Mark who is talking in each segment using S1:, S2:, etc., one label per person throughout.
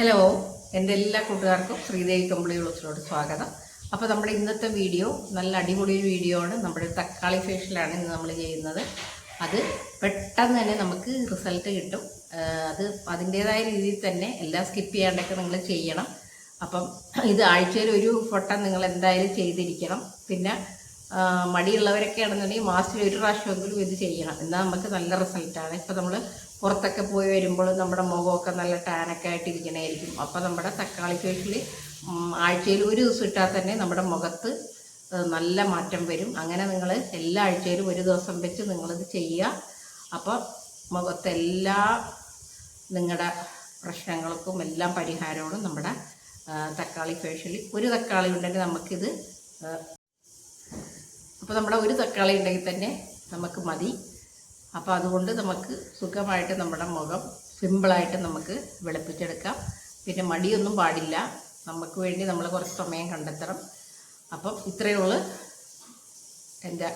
S1: Hello എന്റെ എല്ലാ കൂട്ടുകാർക്കും ശ്രീദേവി കമ്പിളി വിളിച്ചിലോട്ട് സ്വാഗതം. അപ്പോൾ നമ്മുടെ ഇന്നത്തെ വീഡിയോ നല്ല അടിപൊളി വീഡിയോ ആണ്. നമ്മുടെ തക്കാളി ഫേഷ്യലാണ് ഇന്ന് നമ്മൾ ചെയ്യുന്നത്. അത് പെട്ടെന്ന് തന്നെ നമുക്ക് റിസൾട്ട് കിട്ടും. അത് അതിന്റേതായ രീതിയിൽ തന്നെ എല്ലാം സ്കിപ്പ് ചെയ്യാണ്ടൊക്കെ നിങ്ങൾ ചെയ്യണം. അപ്പം ഇത് ആഴ്ചയിൽ ഒരു ഫോട്ടം നിങ്ങൾ എന്തായാലും ചെയ്തിരിക്കണം. പിന്നെ മടിയുള്ളവരൊക്കെ ആണെന്നുണ്ടെങ്കിൽ മാസത്തിൽ ഒരു പ്രാവശ്യമെങ്കിലും ഇത് ചെയ്യണം. എന്നാൽ നമുക്ക് നല്ല റിസൾട്ടാണ് ഇപ്പോൾ നമ്മൾ പുറത്തൊക്കെ പോയി വരുമ്പോൾ നമ്മുടെ മുഖമൊക്കെ നല്ല ടാനൊക്കെ ആയിട്ടിരിക്കണമായിരിക്കും അപ്പോൾ നമ്മുടെ തക്കാളി ഫേഷ്യൽ ആഴ്ചയിൽ ഒരു ദിവസം ഇട്ടാൽ തന്നെ നമ്മുടെ മുഖത്ത് നല്ല മാറ്റം വരും. അങ്ങനെ നിങ്ങൾ എല്ലാ ആഴ്ചയിലും ഒരു ദിവസം വെച്ച് നിങ്ങളിത് ചെയ്യുക. അപ്പോൾ മുഖത്തെല്ലാ നിങ്ങളുടെ പ്രശ്നങ്ങൾക്കും എല്ലാം പരിഹാരമാണ് നമ്മുടെ തക്കാളി ഫേഷ്യൽ ഒരു തക്കാളി ഉണ്ടെങ്കിൽ നമുക്കിത് അപ്പോൾ നമ്മുടെ ഒരു തക്കാളി ഉണ്ടെങ്കിൽ തന്നെ നമുക്ക് മതി. അപ്പോൾ അതുകൊണ്ട് നമുക്ക് സുഖമായിട്ട് നമ്മുടെ മുഖം സിമ്പിളായിട്ട് നമുക്ക് വെളുപ്പിച്ചെടുക്കാം. പിന്നെ മടിയൊന്നും പാടില്ല. നമുക്ക് വേണ്ടി നമ്മൾ കുറച്ച് സമയം കണ്ടെത്തണം. അപ്പം ഇത്രയേ ഉള്ളൂ എന്റെ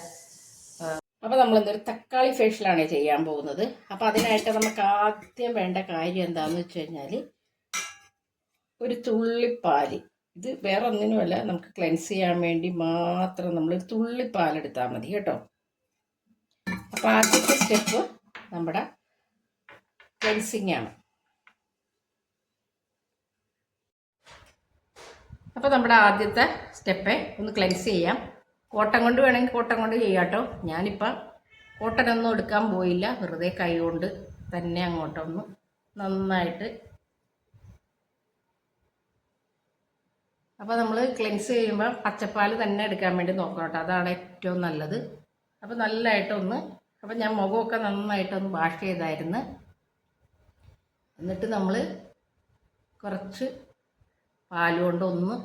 S1: അപ്പോൾ നമ്മൾ എന്തൊരു തക്കാളി ഫേഷ്യലാണ് ചെയ്യാൻ പോകുന്നത്. അപ്പോൾ അതിനായിട്ട് നമുക്ക് ആദ്യം വേണ്ട കാര്യം എന്താണെന്ന് വെച്ച് കഴിഞ്ഞാൽ ഒരു തുള്ളിപ്പാൽ. ഇത് വേറെ ഒന്നിനുമല്ല നമുക്ക് ക്ലെൻസ് ചെയ്യാൻ വേണ്ടി മാത്രം നമ്മൾ തുള്ളിപ്പാലെടുത്താൽ തുള്ളിപ്പാൽ മതി കേട്ടോ. അപ്പോൾ ആദ്യത്തെ സ്റ്റെപ്പ് നമ്മുടെ ക്ലെൻസിങ് ആണ്. അപ്പോൾ നമ്മുടെ ആദ്യത്തെ സ്റ്റെപ്പ് ഒന്ന് ക്ലെൻസ് ചെയ്യാം. കോട്ടൺ കൊണ്ട് വേണമെങ്കിൽ കോട്ടൺ കൊണ്ട് ചെയ്യാം കേട്ടോ ഞാനിപ്പോൾ കോട്ടനൊന്നും എടുക്കാൻ പോയില്ല. വെറുതെ കൈ കൊണ്ട് തന്നെ അങ്ങോട്ടൊന്ന് നന്നായിട്ട് അപ്പോൾ നമ്മൾ ക്ലെൻസ് ചെയ്യുമ്പോൾ പച്ചപ്പാൽ തന്നെ എടുക്കാൻ വേണ്ടി നോക്കണം കേട്ടോ അതാണ് ഏറ്റവും നല്ലത്. അപ്പോൾ നല്ലതായിട്ടൊന്ന് അപ്പോൾ ഞാൻ മുഖമൊക്കെ നന്നായിട്ടൊന്ന് വാഷ് ചെയ്തായിരുന്നു. എന്നിട്ട് നമ്മൾ കുറച്ച് പാൽ കൊണ്ടൊന്ന്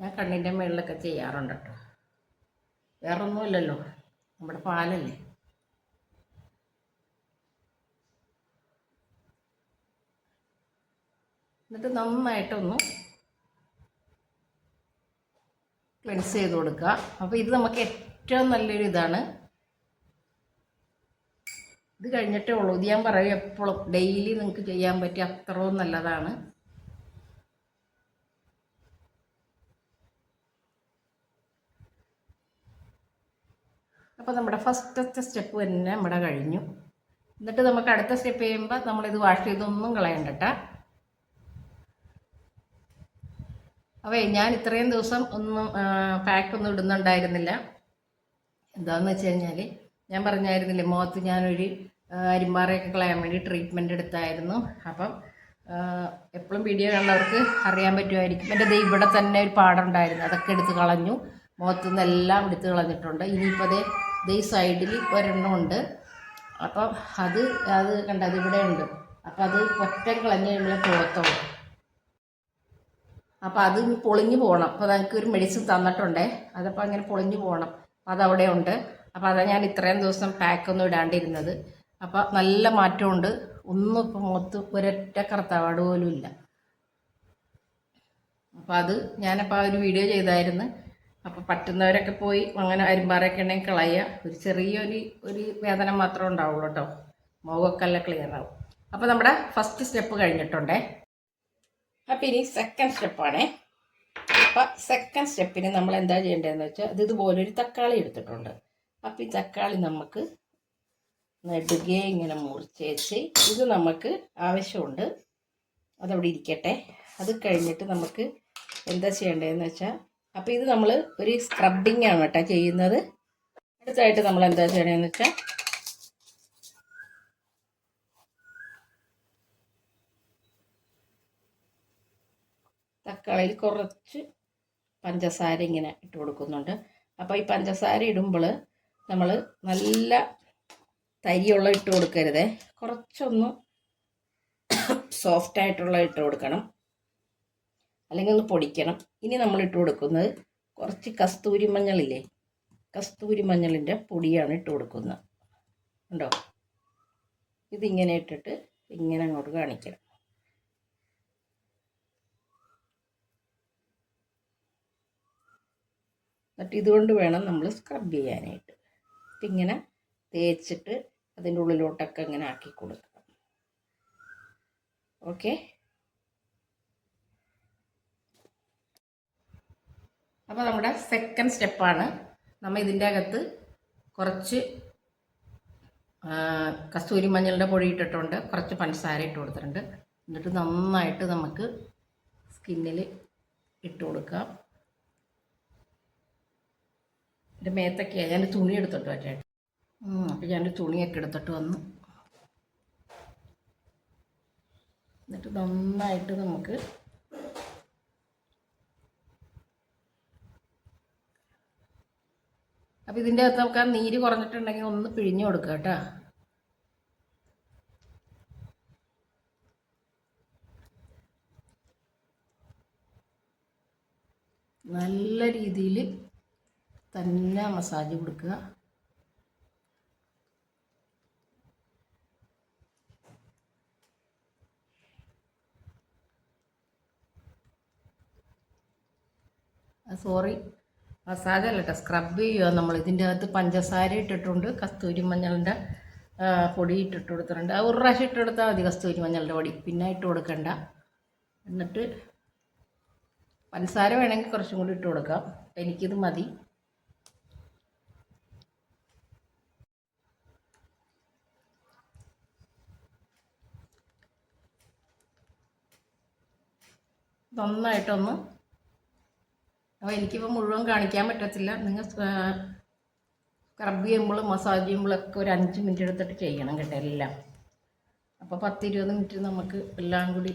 S1: ഞാൻ കണ്ണിന്റെ മുകളിലൊക്കെ ചെയ്യാറുണ്ട് കേട്ടോ. വേറൊന്നുമില്ലല്ലോ നമ്മുടെ പാലല്ലേ. എന്നിട്ട് നന്നായിട്ടൊന്ന് ക്ലെൻസ് ചെയ്ത് കൊടുക്കുക. അപ്പോൾ ഇത് നമുക്ക് ഏറ്റവും നല്ലൊരു ഇതാണ്. ഇത് കഴിഞ്ഞിട്ടേ ഉള്ളൂ. ഇത് ഞാൻ പറയും എപ്പോഴും ഡെയിലി നിങ്ങൾക്ക് ചെയ്യാൻ പറ്റിയ അത്രയും നല്ലതാണ്. അപ്പോൾ നമ്മുടെ ഫസ്റ്റത്തെ സ്റ്റെപ്പ് തന്നെ നമ്മുടെ കഴിഞ്ഞു. എന്നിട്ട് നമുക്ക് അടുത്ത സ്റ്റെപ്പ് ചെയ്യുമ്പോൾ നമ്മൾ ഇത് വാഷ് ചെയ്തൊന്നും കളയണ്ടട്ട. അവേ ഞാൻ ഇത്രയും ദിവസം ഒന്നും പാക്കൊന്നും ഇടുന്നുണ്ടായിരുന്നില്ല. എന്താണെന്ന് വെച്ച് കഴിഞ്ഞാൽ ഞാൻ പറഞ്ഞായിരുന്നില്ലേ മുഖത്ത് ഞാനൊരു അരിമ്പാറയൊക്കെ കളയാൻ വേണ്ടി ട്രീറ്റ്മെന്റ് എടുത്തായിരുന്നു. അപ്പം എപ്പോഴും വീഡിയോ കണ്ടവർക്ക് അറിയാൻ പറ്റുമായിരിക്കും. എന്റെ ദേ ഇവിടെ തന്നെ ഒരു പാടുണ്ടായിരുന്നു. അതൊക്കെ എടുത്ത് കളഞ്ഞു. മുഖത്തു നിന്നെല്ലാം എടുത്ത് കളഞ്ഞിട്ടുണ്ട്. ഇനിയിപ്പോൾ അതേ ദേ സൈഡിൽ ഒരെണ്ണം ഉണ്ട്. അപ്പം അത് അത് കണ്ടത് ഇവിടെ ഉണ്ട്. അപ്പം അത് ഒറ്റ കളഞ്ഞ് കഴിയുമ്പോൾ പോകത്തുള്ളൂ. അപ്പോൾ അത് പൊളിഞ്ഞു പോകണം. അപ്പോൾ അതൊക്കെ ഒരു മെഡിസിൻ തന്നിട്ടുണ്ടേ. അതപ്പോൾ അങ്ങനെ പൊളിഞ്ഞു പോകണം. അതവിടെ ഉണ്ട്. അപ്പോൾ അതാണ് ഞാൻ ഇത്രയും ദിവസം പാക്കൊന്നും ഇടാണ്ടിരുന്നത്. അപ്പോൾ നല്ല മാറ്റമുണ്ട്. ഒന്നും ഇപ്പോൾ മുഖത്ത് ഒരൊറ്റ കറുത്തവാട് പോലും ഇല്ല. അപ്പോൾ അത് ഞാനപ്പോൾ ആ ഒരു വീഡിയോ ചെയ്തായിരുന്നു. അപ്പോൾ പറ്റുന്നവരൊക്കെ പോയി അങ്ങനെ അരുമ്പാറൊക്കെ ഉണ്ടെങ്കിൽ കളയുക. ഒരു ചെറിയൊരു ഒരു വേദന മാത്രമേ ഉണ്ടാവുള്ളൂ കേട്ടോ. മുഖമൊക്കെ എല്ലാം ക്ലിയർ ആവും. അപ്പോൾ നമ്മുടെ ഫസ്റ്റ് സ്റ്റെപ്പ് കഴിഞ്ഞിട്ടുണ്ടേ. അപ്പം ഇനി സെക്കൻഡ് സ്റ്റെപ്പാണേ അപ്പം സെക്കൻഡ് സ്റ്റെപ്പിന് നമ്മൾ എന്താ ചെയ്യേണ്ടതെന്ന് വെച്ചാൽ അത് ഇതുപോലെ ഒരു തക്കാളി എടുത്തിട്ടുണ്ട്. അപ്പം ഈ തക്കാളി നമുക്ക് നെടുകെ ഇങ്ങനെ മുറിച്ചേച്ച് ഇത് നമുക്ക് ആവശ്യമുണ്ട്. അതവിടെ ഇരിക്കട്ടെ. അത് കഴിഞ്ഞിട്ട് നമുക്ക് എന്താ ചെയ്യേണ്ടതെന്ന് വെച്ചാൽ അപ്പം ഇത് നമ്മൾ ഒരു സ്ക്രബിങ് ആണ് കേട്ടോ ചെയ്യുന്നത്. അടുത്തായിട്ട് നമ്മൾ എന്താ ചെയ്യണമെന്ന് വെച്ചാൽ തക്കാളിയിൽ കുറച്ച് പഞ്ചസാര ഇങ്ങനെ ഇട്ട് കൊടുക്കുന്നുണ്ട്. അപ്പോൾ ഈ പഞ്ചസാര ഇടുമ്പോൾ നമ്മൾ നല്ല തരിയുള്ള ഇട്ട് കൊടുക്കരുതേ. കുറച്ചൊന്ന് സോഫ്റ്റ് ആയിട്ടുള്ള ഇട്ട് കൊടുക്കണം. അല്ലെങ്കിൽ ഒന്ന് പൊടിക്കണം. ഇനി നമ്മൾ ഇട്ട് കൊടുക്കുന്നത് കുറച്ച് കസ്തൂരി മഞ്ഞളില്ലേ? കസ്തൂരി മഞ്ഞളിന്റെ പൊടിയാണ് ഇട്ട് കൊടുക്കുന്നത്. ഉണ്ടോ ഇതിങ്ങനെ ഇട്ടിട്ട് ഇങ്ങനെ അങ്ങോട്ട് കാണിക്കണം. എന്നിട്ട് ഇതുകൊണ്ട് വേണം നമ്മൾ സ്ക്രബ് ചെയ്യാനായിട്ട്. ജസ്റ്റ് തേച്ചിട്ട് അതിന്റെ ഉള്ളിലോട്ടൊക്കെ ഇങ്ങനെ ആക്കി കൊടുക്കുക ഓക്കെ? അപ്പോൾ നമ്മുടെ സെക്കൻഡ് സ്റ്റെപ്പാണ് നമ്മൾ ഇതിന്റെ അകത്ത് കുറച്ച് കസ്തൂരി മഞ്ഞളുടെ പൊടി ഇട്ടിട്ടുണ്ട്. കുറച്ച് പഞ്ചസാര ഇട്ട് കൊടുത്തിട്ടുണ്ട്. എന്നിട്ട് നന്നായിട്ട് നമുക്ക് സ്കിന്നിൽ ഇട്ട് കൊടുക്കാം. എന്റെ മേത്തൊക്കെയാണ് ഞാൻ തുണി എടുത്തിട്ട് വരട്ടെ. അപ്പം ഞാൻ തുണിയൊക്കെ എടുത്തിട്ട് വന്നു. എന്നിട്ട് നന്നായിട്ട് നമുക്ക് അപ്പോൾ ഇതിന്റെ അകത്ത് നമുക്ക് ആ നീര് കുറഞ്ഞിട്ടുണ്ടെങ്കിൽ ഒന്ന് പിഴിഞ്ഞു കൊടുക്കുക കേട്ടോ. നല്ല രീതിയിൽ തന്നെ മസാജ് കൊടുക്കുക. സോറി മസാജ് അല്ല കേട്ടോ സ്ക്രബ് ചെയ്യുക. നമ്മൾ ഇതിന്റെ അകത്ത് പഞ്ചസാര ഇട്ടിട്ടുണ്ട് കസ്തൂരി മഞ്ഞളിന്റെ പൊടി ഇട്ടിട്ട് കൊടുത്തിട്ടുണ്ട്. ഒരു പ്രാവശ്യം ഇട്ട് കൊടുത്താൽ മതി കസ്തൂരി മഞ്ഞളുടെ പൊടി. പിന്നെ ഇട്ട് കൊടുക്കണ്ട. എന്നിട്ട് പഞ്ചസാര വേണമെങ്കിൽ കുറച്ചും കൂടി ഇട്ട് കൊടുക്കാം. എനിക്കിത് മതി. നന്നായിട്ടൊന്ന് അപ്പോൾ എനിക്കിപ്പോൾ മുഴുവൻ കാണിക്കാൻ പറ്റത്തില്ല. നിങ്ങൾ സ്ക്രബ് ചെയ്യുമ്പോൾ മസാജ് ചെയ്യുമ്പോഴൊക്കെ ഒരു അഞ്ച് മിനിറ്റ് എടുത്തിട്ട് ചെയ്യണം കേട്ടോ എല്ലാം. അപ്പോൾ പത്ത് ഇരുപത് മിനിറ്റ് നമുക്ക് എല്ലാം കൂടി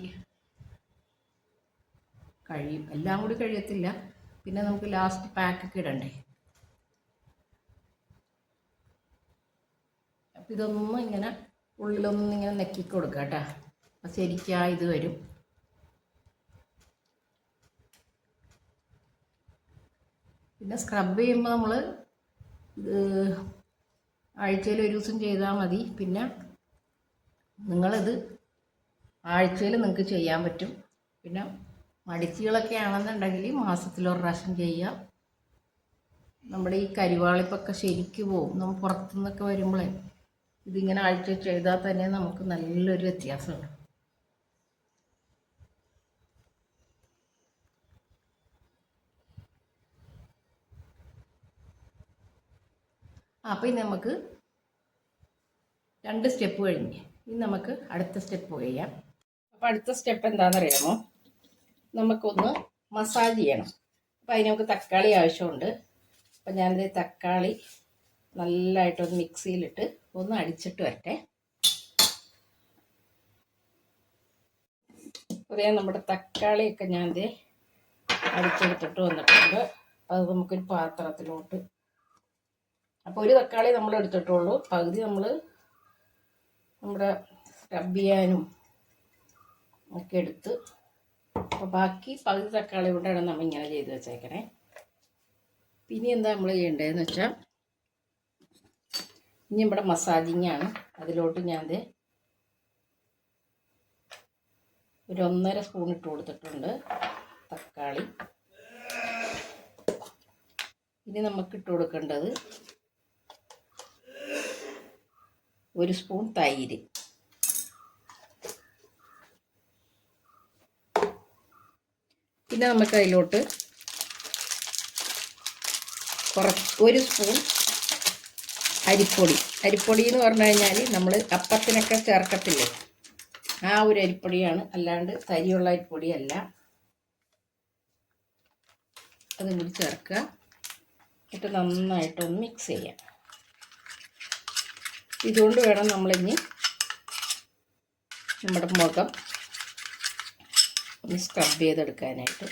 S1: കഴിയും. എല്ലാം കൂടി കഴിയത്തില്ല. പിന്നെ നമുക്ക് ലാസ്റ്റ് പാക്കൊക്കെ ഇടണ്ടേ? അപ്പം ഇതൊന്നും ഇങ്ങനെ ഉള്ളിലൊന്നും ഇങ്ങനെ നെക്കി കൊടുക്കുക കേട്ടോ. അപ്പം ശരിക്കാ ഇത് വരും. പിന്നെ സ്ക്രബ് ചെയ്യുമ്പോൾ നമ്മൾ ആഴ്ചയിൽ ഒരു ദിവസം ചെയ്താൽ മതി. പിന്നെ നിങ്ങളിത് ആഴ്ചയിൽ നിങ്ങൾക്ക് ചെയ്യാൻ പറ്റും. പിന്നെ മടിച്ചുകളൊക്കെ ആണെന്നുണ്ടെങ്കിൽ മാസത്തിൽ ഒരു പ്രാവശ്യം ചെയ്യാം. നമ്മുടെ ഈ കരിവാളിപ്പൊക്കെ ശരിക്ക് പോവും. നമ്മൾ പുറത്തുനിന്നൊക്കെ വരുമ്പോഴേ ഇതിങ്ങനെ ആഴ്ച ചെയ്താൽ തന്നെ നമുക്ക് നല്ലൊരു വ്യത്യാസമുണ്ട്. അപ്പോൾ ഇനി നമുക്ക് രണ്ട് സ്റ്റെപ്പ് കഴിഞ്ഞ്. ഇനി നമുക്ക് അടുത്ത സ്റ്റെപ്പ് ചെയ്യാം. അപ്പോൾ അടുത്ത സ്റ്റെപ്പ് എന്താണെന്നറിയാമോ? നമുക്കൊന്ന് മസാജ് ചെയ്യണം. അപ്പോൾ അതിന് നമുക്ക് തക്കാളി ആവശ്യമുണ്ട്. അപ്പോൾ ഞാനിത് തക്കാളി നല്ലതായിട്ടൊന്ന് മിക്സിയിലിട്ട് ഒന്ന് അടിച്ചിട്ട് വരട്ടെ. കുറേ നമ്മുടെ തക്കാളിയൊക്കെ ദേ അടിച്ചെടുത്തിട്ട് വന്നിട്ടുണ്ട്. അത് നമുക്കൊരു പാത്രത്തിലോട്ട് അപ്പോൾ ഒരു തക്കാളി നമ്മൾ എടുത്തിട്ടുള്ളൂ. പകുതി നമ്മൾ നമ്മുടെ സ്ക്രബ് ചെയ്യാനും ഒക്കെ എടുത്ത് അപ്പോൾ ബാക്കി പകുതി തക്കാളി കൊണ്ടാണ് നമ്മൾ ഇങ്ങനെ ചെയ്ത് വെച്ചേക്കണേ. പിന്നെ എന്താ നമ്മൾ ചെയ്യേണ്ടതെന്ന് വെച്ചാൽ ഇനി ഇവിടെ മസാജിങ് ആണ്. അതിലോട്ട് ഞാൻ ഒരു ഒന്നര സ്പൂൺ ഇട്ട് കൊടുത്തിട്ടുണ്ട് തക്കാളി. ഇനി നമുക്ക് ഇട്ട് കൊടുക്കേണ്ടത് ഒരു സ്പൂൺ തൈര്. പിന്നെ നമുക്ക് അതിലോട്ട് കുറച്ച് ഒരു സ്പൂൺ അരിപ്പൊടി. അരിപ്പൊടി എന്ന് പറഞ്ഞു കഴിഞ്ഞാൽ നമ്മൾ അപ്പത്തിനൊക്കെ ചേർക്കത്തില്ലേ? ആ ഒരു അരിപ്പൊടിയാണ്. അല്ലാണ്ട് തരിയുള്ള അരിപ്പൊടിയല്ല. അതും കൂടി ചേർക്കുക. എന്നിട്ട് നന്നായിട്ടൊന്ന് മിക്സ് ചെയ്യാം. ഇതുകൊണ്ട് വേണം നമ്മളിനി നമ്മുടെ മുഖം ഒന്ന് സ്ക്രബ് ചെയ്തെടുക്കാനായിട്ട്.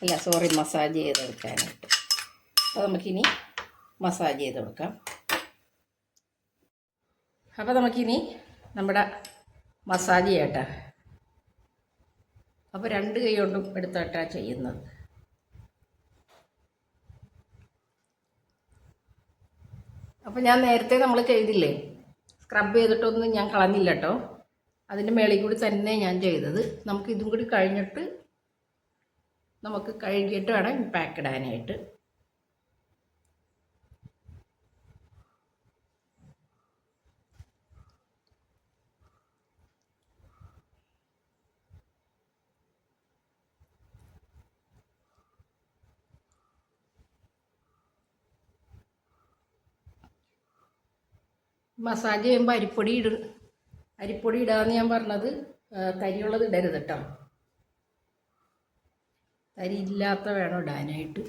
S1: അല്ല സോറി മസാജ് ചെയ്തെടുക്കാനായിട്ട്. അപ്പോൾ നമുക്കിനി മസാജ് ചെയ്ത് കൊടുക്കാം. അപ്പോൾ നമുക്കിനി നമ്മുടെ മസാജ് ചെയ്യട്ടെ. അപ്പോൾ രണ്ട് കൈ കൊണ്ടും എടുത്തിട്ടാണ് ചെയ്യുന്നത്. അപ്പോൾ ഞാൻ നേരത്തെ നമ്മൾ ചെയ്തില്ലേ? സ്ക്രബ് ചെയ്തിട്ടൊന്നും ഞാൻ കളഞ്ഞില്ല കേട്ടോ അതിന്റെ മേളിൽ കൂടി തന്നെ ഞാൻ ചെയ്തത്. നമുക്ക് ഇതും കൂടി കഴിഞ്ഞിട്ട് നമുക്ക് കഴുകിയിട്ട് വേണം പാക്ക് ഇടാനായിട്ട്. മസാജ് ചെയ്യുമ്പോൾ അരിപ്പൊടി ഇട. അരിപ്പൊടി ഇടാന്ന് ഞാൻ പറഞ്ഞത് തരിയുള്ളത് ഇടരുത് കേട്ടോ തരി ഇല്ലാത്ത വേണം ഇടാനായിട്ട്.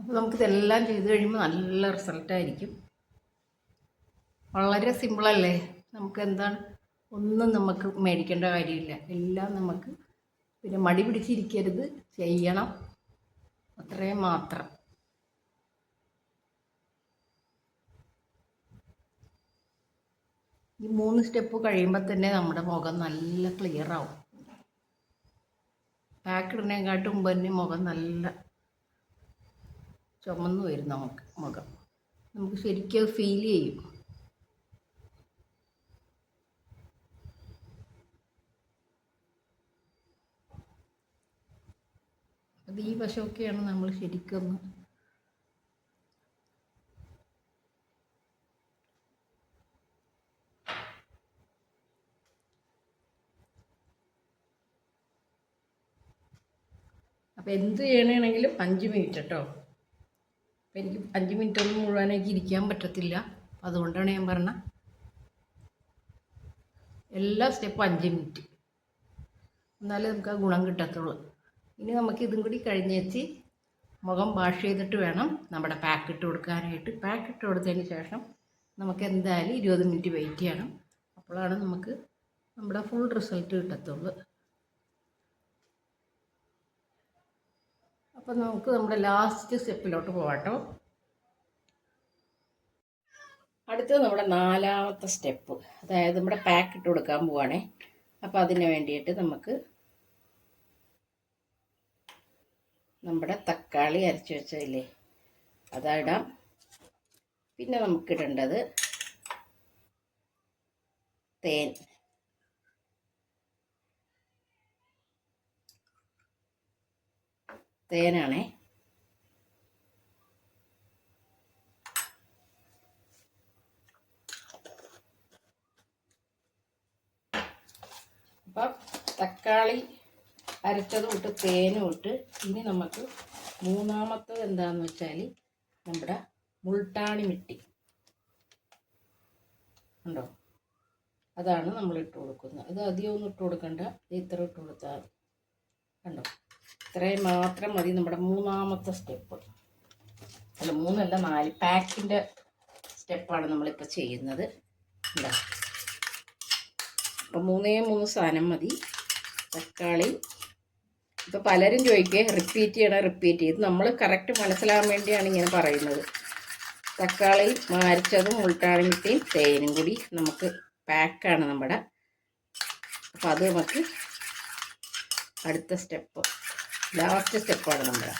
S1: അപ്പോൾ നമുക്കിതെല്ലാം ചെയ്ത് കഴിയുമ്പോൾ നല്ല റിസൾട്ടായിരിക്കും വളരെ സിമ്പിളല്ലേ നമുക്ക് എന്താണ് ഒന്നും നമുക്ക് മേടിക്കേണ്ട കാര്യമില്ല. എല്ലാം നമുക്ക് പിന്നെ മടി പിടിച്ചിരിക്കരുത്. ചെയ്യണം. അത്രയും മാത്രം. ഈ മൂന്ന് സ്റ്റെപ്പ് കഴിയുമ്പോൾ തന്നെ നമ്മുടെ മുഖം നല്ല ക്ലിയർ ആവും. പാക്ക് ഇടുന്നതിനെക്കാട്ടും മുമ്പ് തന്നെ മുഖം നല്ല ചുമന്ന് വരും നമുക്ക് മുഖം. നമുക്ക് ശരിക്കും ഫീൽ ചെയ്യും. അത് ഈ വശമൊക്കെയാണ് നമ്മൾ ശരിക്കും അപ്പോൾ എന്ത് ചെയ്യണമെങ്കിലും അഞ്ച് മിനിറ്റ് കേട്ടോ എനിക്ക് അഞ്ച് മിനിറ്റ് ഒന്നും മുഴുവനായിട്ട് ഇരിക്കാൻ പറ്റത്തില്ല. അതുകൊണ്ടാണ് ഞാൻ പറഞ്ഞ എല്ലാ സ്റ്റെപ്പും അഞ്ച് മിനിറ്റ്. എന്നാലേ നമുക്ക് ആ ഗുണം കിട്ടത്തുള്ളൂ. ഇനി നമുക്ക് ഇതും കൂടി കഴിഞ്ഞ് വെച്ച് മുഖം വാഷ് ചെയ്തിട്ട് വേണം നമ്മുടെ പാക്ക് ഇട്ട് കൊടുക്കാനായിട്ട്. പാക്ക് ഇട്ട് കൊടുത്തതിന് ശേഷം നമുക്ക് എന്തായാലും ഇരുപത് മിനിറ്റ് വെയിറ്റ് ചെയ്യണം. അപ്പോഴാണ് നമുക്ക് നമ്മുടെ ഫുൾ റിസൾട്ട് കിട്ടത്തുള്ളൂ. അപ്പം നമുക്ക് നമ്മുടെ ലാസ്റ്റ് സ്റ്റെപ്പിലോട്ട് പോകാട്ടോ അടുത്തത് നമ്മുടെ നാലാമത്തെ സ്റ്റെപ്പ് അതായത് നമ്മുടെ പാക്ക് ഇട്ട് കൊടുക്കാൻ പോവാണേ. അപ്പോൾ അതിന് വേണ്ടിയിട്ട് നമുക്ക് നമ്മുടെ തക്കാളി അരച്ച് വെച്ചതില്ലേ? അതിടാം പിന്നെ നമുക്കിടേണ്ടത് തേൻ. തേനാണേ. അപ്പം തക്കാളി അരച്ചതും ഇട്ട് തേനും ഇട്ട് ഇനി നമുക്ക് മൂന്നാമത്തത് എന്താണെന്ന് വെച്ചാൽ നമ്മുടെ മുൾട്ടാണി മിട്ടി. ഉണ്ടോ അതാണ് നമ്മൾ ഇട്ട് കൊടുക്കുന്നത്. അത് അധികം ഒന്നും ഇട്ട് കൊടുക്കണ്ട. ഇത്ര ഇട്ട് കൊടുത്താൽ കണ്ടോ? ഇത്രയും മാത്രം മതി നമ്മുടെ മൂന്നാമത്തെ സ്റ്റെപ്പ്. അല്ല മൂന്നല്ല നാല്. പാക്കിന്റെ സ്റ്റെപ്പാണ് നമ്മളിപ്പോൾ ചെയ്യുന്നത്. അപ്പം മൂന്നേ മൂന്ന് സാധനം മതി. തക്കാളി. ഇപ്പോൾ പലരും ചോദിക്കുക റിപ്പീറ്റ് ചെയ്യണം റിപ്പീറ്റ് ചെയ്ത് നമ്മൾ കറക്റ്റ് മനസ്സിലാകാൻ വേണ്ടിയാണ് ഇങ്ങനെ പറയുന്നത്. തക്കാളി മാരിച്ചതും മുൾട്ടാണിമിട്ടിയും തേനും കൂടി നമുക്ക് പാക്കാണ് നമ്മുടെ. അപ്പോൾ അത് നമുക്ക് അടുത്ത സ്റ്റെപ്പ്. ലാസ്റ്റ് സ്റ്റെപ്പാണ് നമ്മുടെ.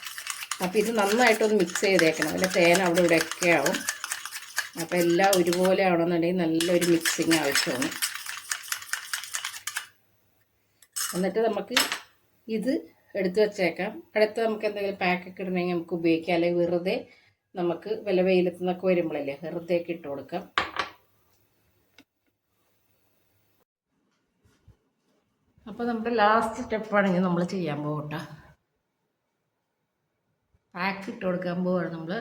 S1: അപ്പോൾ ഇത് നന്നായിട്ടൊന്ന് മിക്സ് ചെയ്തേക്കണം. അല്ല തേൻ അവിടെ ഇവിടെയൊക്കെ ആവും. അപ്പോൾ എല്ലാം ഒരുപോലെ ആവണമെന്നുണ്ടെങ്കിൽ നല്ലൊരു മിക്സിങ് ആവശ്യമാണ്. എന്നിട്ട് നമുക്ക് ഇത് എടുത്ത് വച്ചേക്കാം. അടുത്ത് നമുക്ക് എന്തെങ്കിലും പാക്കൊക്കെ ഇടണമെങ്കിൽ നമുക്ക് ഉപയോഗിക്കാം. അല്ലെങ്കിൽ വെറുതെ നമുക്ക് വില വെയിലത്ത് നിന്നൊക്കെ വരുമ്പോഴല്ലേ വെറുതെ ഒക്കെ ഇട്ട് കൊടുക്കാം. അപ്പോൾ നമ്മുടെ ലാസ്റ്റ് സ്റ്റെപ്പാണെങ്കിൽ നമ്മൾ ചെയ്യാൻ പോകട്ടെ പാക്ക് ഇട്ട് കൊടുക്കാൻ പോവാണ് നമ്മൾ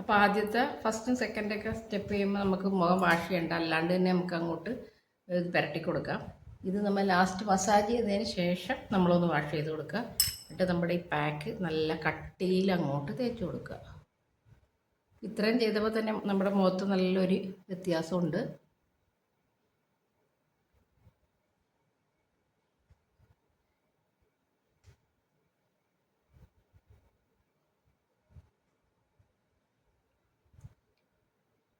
S1: അപ്പോൾ ആദ്യത്തെ ഫസ്റ്റും സെക്കൻഡൊക്കെ സ്റ്റെപ്പ് ചെയ്യുമ്പോൾ നമുക്ക് മുഖം വാഷ് ചെയ്യണ്ട. അല്ലാണ്ട് തന്നെ നമുക്ക് അങ്ങോട്ട് ഇത് പുരട്ടി കൊടുക്കാം. ഇത് നമ്മൾ ലാസ്റ്റ് മസാജ് ചെയ്തതിന് ശേഷം നമ്മളൊന്ന് വാഷ് ചെയ്ത് കൊടുക്കുക. എന്നിട്ട് നമ്മുടെ ഈ പാക്ക് നല്ല കട്ടിയിൽ അങ്ങോട്ട് തേച്ച് കൊടുക്കുക. ഇത്രയും ചെയ്തപ്പോൾ തന്നെ നമ്മുടെ മുഖത്ത് നല്ലൊരു വ്യത്യാസമുണ്ട്.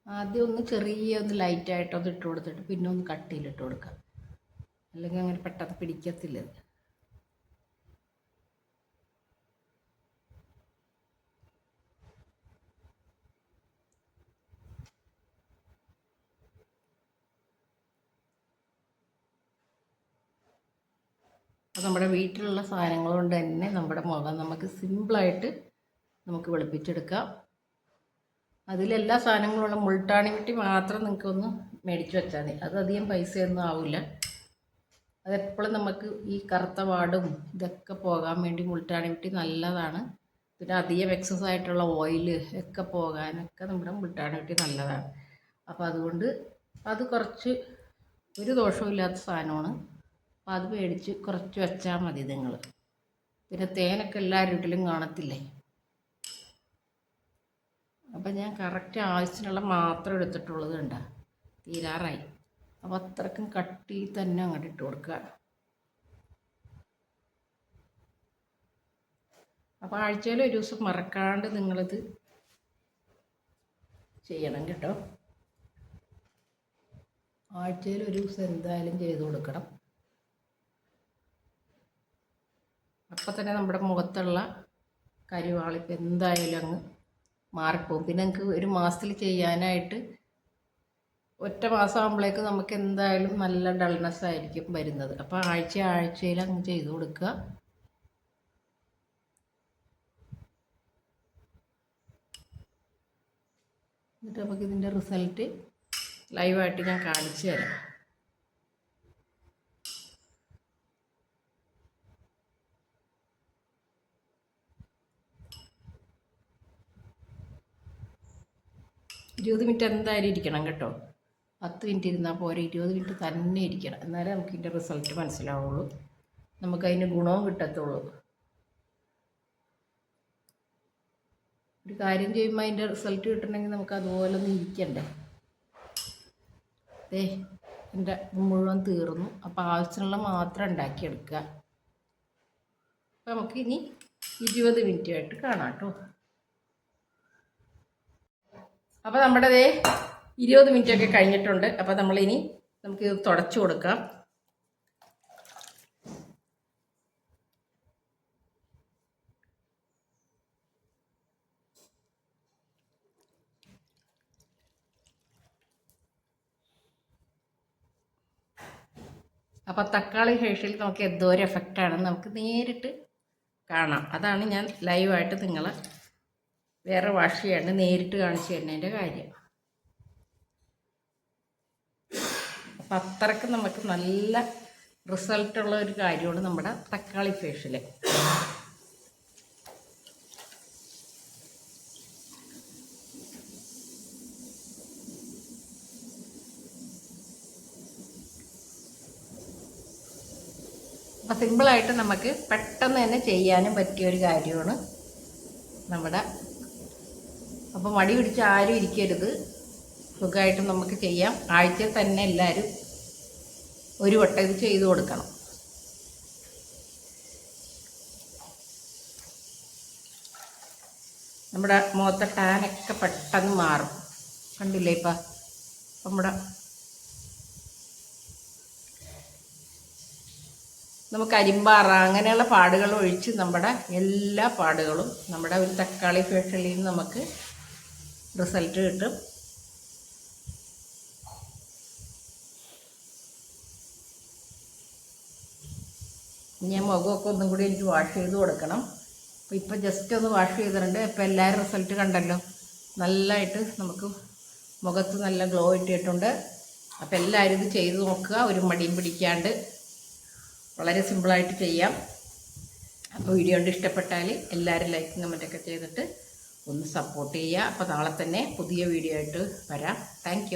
S1: ആദ്യം ഒന്ന് ചെറിയ ഒന്ന് ലൈറ്റായിട്ടൊന്ന് ഇട്ട് കൊടുത്തിട്ട് പിന്നെ ഒന്ന് കട്ടിയിലിട്ട് കൊടുക്കാം. അല്ലെങ്കിൽ അങ്ങനെ പെട്ടെന്ന് പിടിക്കത്തില്ല. അപ്പോൾ നമ്മുടെ വീട്ടിലുള്ള സാധനങ്ങൾ കൊണ്ട് തന്നെ നമ്മുടെ മുഖം നമുക്ക് സിമ്പിളായിട്ട് നമുക്ക് വെളുപ്പിച്ചെടുക്കാം. അതിലെല്ലാ സാധനങ്ങളുള്ള മുൾട്ടാണി മിട്ടി മാത്രം നിങ്ങൾക്കൊന്ന് മേടിച്ച് വെച്ചാൽ മതി. അത് അധികം പൈസയൊന്നും ആവില്ല അതെപ്പോഴും നമുക്ക് ഈ കറുത്ത പാടും ഇതൊക്കെ പോകാൻ വേണ്ടി മുൾട്ടാണി മിട്ടി നല്ലതാണ്. പിന്നെ അധികം എക്സസ് ആയിട്ടുള്ള ഓയിൽ ഒക്കെ പോകാനൊക്കെ നമ്മുടെ മുൾട്ടാണി മിട്ടി നല്ലതാണ്. അപ്പോൾ അതുകൊണ്ട് അത് കുറച്ച് ഒരു ദോഷവും ഇല്ലാത്ത സാധനമാണ്. അപ്പോൾ അത് മേടിച്ച് കുറച്ച് വെച്ചാൽ മതി നിങ്ങൾ പിന്നെ തേനൊക്കെ എല്ലാവരുടെ വീട്ടിലും കാണത്തില്ലേ? അപ്പം ഞാൻ കറക്റ്റ് ആവശ്യത്തിനുള്ള മാത്രം എടുത്തിട്ടുള്ളത് കണ്ട. തീരാറായി. അപ്പോൾ അത്രക്കും കട്ടി തന്നെ അങ്ങോട്ട് ഇട്ട് കൊടുക്കുക അപ്പോൾ ആഴ്ചയിൽ ഒരു ദിവസം മറക്കാണ്ട് നിങ്ങളിത് ചെയ്യണം കേട്ടോ. ആഴ്ചയിൽ ഒരു ദിവസം എന്തായാലും ചെയ്ത് കൊടുക്കണം. അപ്പം തന്നെ നമ്മുടെ മുഖത്തുള്ള കരിവാളിപ്പ് എന്തായാലും അങ്ങ് മാറിപ്പോകും. പിന്നെ നമുക്ക് ഒരു മാസത്തിൽ ചെയ്യാനായിട്ട് ഒറ്റ മാസം ആകുമ്പോഴേക്ക് നമുക്ക് എന്തായാലും നല്ല ഡൾനെസ് ആയിരിക്കും വരുന്നത്. അപ്പോൾ ആഴ്ച ആഴ്ചയിൽ അങ്ങ് ചെയ്തു കൊടുക്കുക. എന്നിട്ട് നമുക്ക് ഇതിന്റെ റിസൾട്ട് ലൈവായിട്ട് ഞാൻ കാണിച്ചു തരാം. ഇരുപത് മിനിറ്റ് എന്തായാലും ഇരിക്കണം കേട്ടോ. പത്ത് മിനിറ്റ് ഇരുന്നാൽ പോരെ ഇരുപത് മിനിറ്റ് തന്നെ ഇരിക്കണം. എന്നാലേ നമുക്ക് ഇതിന്റെ റിസൾട്ട് മനസ്സിലാവുള്ളൂ. നമുക്കതിന് ഗുണവും കിട്ടത്തുള്ളൂ. ഒരു കാര്യം ചെയ്യുമ്പോൾ അതിന്റെ റിസൾട്ട് കിട്ടണമെങ്കിൽ നമുക്ക് അതുപോലെ ഒന്ന് ഇരിക്കണ്ടേ. അതെ എന്റെ മുഴുവൻ തീർന്നു. അപ്പോൾ ആവശ്യമുള്ള മാത്രം ഉണ്ടാക്കിയെടുക്കുക. അപ്പോൾ നമുക്ക് ഇനി ഇരുപത് മിനിറ്റായിട്ട് കാണാം കേട്ടോ. അപ്പോൾ നമ്മുടെ ദേ ഇരുപത് മിനിറ്റ് ഒക്കെ കഴിഞ്ഞിട്ടുണ്ട്. അപ്പോൾ നമ്മളിനി നമുക്ക് ഇത് തുടച്ചു കൊടുക്കാം. അപ്പോൾ തക്കാളി ഫേഷ്യൽ നമുക്ക് എന്തോ ഒരു എഫക്റ്റാണെന്ന് നമുക്ക് നേരിട്ട് കാണാം. അതാണ് ഞാൻ ലൈവായിട്ട് നിങ്ങളെ വേറെ വാഷ് ചെയ്യാണ്ട് നേരിട്ട് കാണിച്ചു തരുന്നതിന്റെ കാര്യം. അപ്പം അത്രയ്ക്ക് നമുക്ക് നല്ല റിസൾട്ടുള്ള ഒരു കാര്യമാണ് നമ്മുടെ തക്കാളി ഫേഷ്യൽ അപ്പം സിമ്പിളായിട്ട് നമുക്ക് പെട്ടെന്ന് തന്നെ ചെയ്യാനും പറ്റിയ ഒരു കാര്യമാണ് നമ്മുടെ അപ്പോൾ മടി പിടിച്ച് ആരും ഇരിക്കരുത്. സുഖമായിട്ട് നമുക്ക് ചെയ്യാം. ആഴ്ചയിൽ തന്നെ എല്ലാവരും ഒരു വട്ടം ഇത് ചെയ്തു കൊടുക്കണം. നമ്മുടെ മുഖത്തെ ടാനൊക്കെ പെട്ടെന്ന് മാറും. കണ്ടില്ലേ ഇപ്പം? നമ്മുടെ നമുക്ക് അരിമ്പാറ അങ്ങനെയുള്ള പാടുകൾ ഒഴിച്ച് നമ്മുടെ എല്ലാ പാടുകളും നമ്മുടെ ഒരു തക്കാളി ഫേഷ്യലിൽ നിന്ന് നമുക്ക് റിസൾട്ട് കിട്ടും. ഞാൻ മുഖമൊക്കെ ഒന്നും കൂടി എനിക്ക് വാഷ് ചെയ്ത് കൊടുക്കണം. അപ്പോൾ ഇപ്പം ജസ്റ്റ് ഒന്ന് വാഷ് ചെയ്തിട്ടുണ്ട്. ഇപ്പോൾ എല്ലാവരും റിസൾട്ട് കണ്ടല്ലോ. നല്ലതായിട്ട് നമുക്ക് മുഖത്ത് നല്ല ഗ്ലോ ഇട്ടിട്ടുണ്ട് അപ്പോൾ എല്ലാവരും ഇത് ചെയ്ത് നോക്കുക. ഒരു മടിയും പിടിക്കാണ്ട് വളരെ സിമ്പിളായിട്ട് ചെയ്യാം. അപ്പോൾ വീഡിയോ കൊണ്ട് ഇഷ്ടപ്പെട്ടാൽ എല്ലാവരും ലൈക്കും കമന്റൊക്കെ ചെയ്തിട്ട് ഒന്ന് സപ്പോർട്ട് ചെയ്യുക. അപ്പോൾ നാളെ തന്നെ പുതിയ വീഡിയോ ആയിട്ട് വരാം. താങ്ക്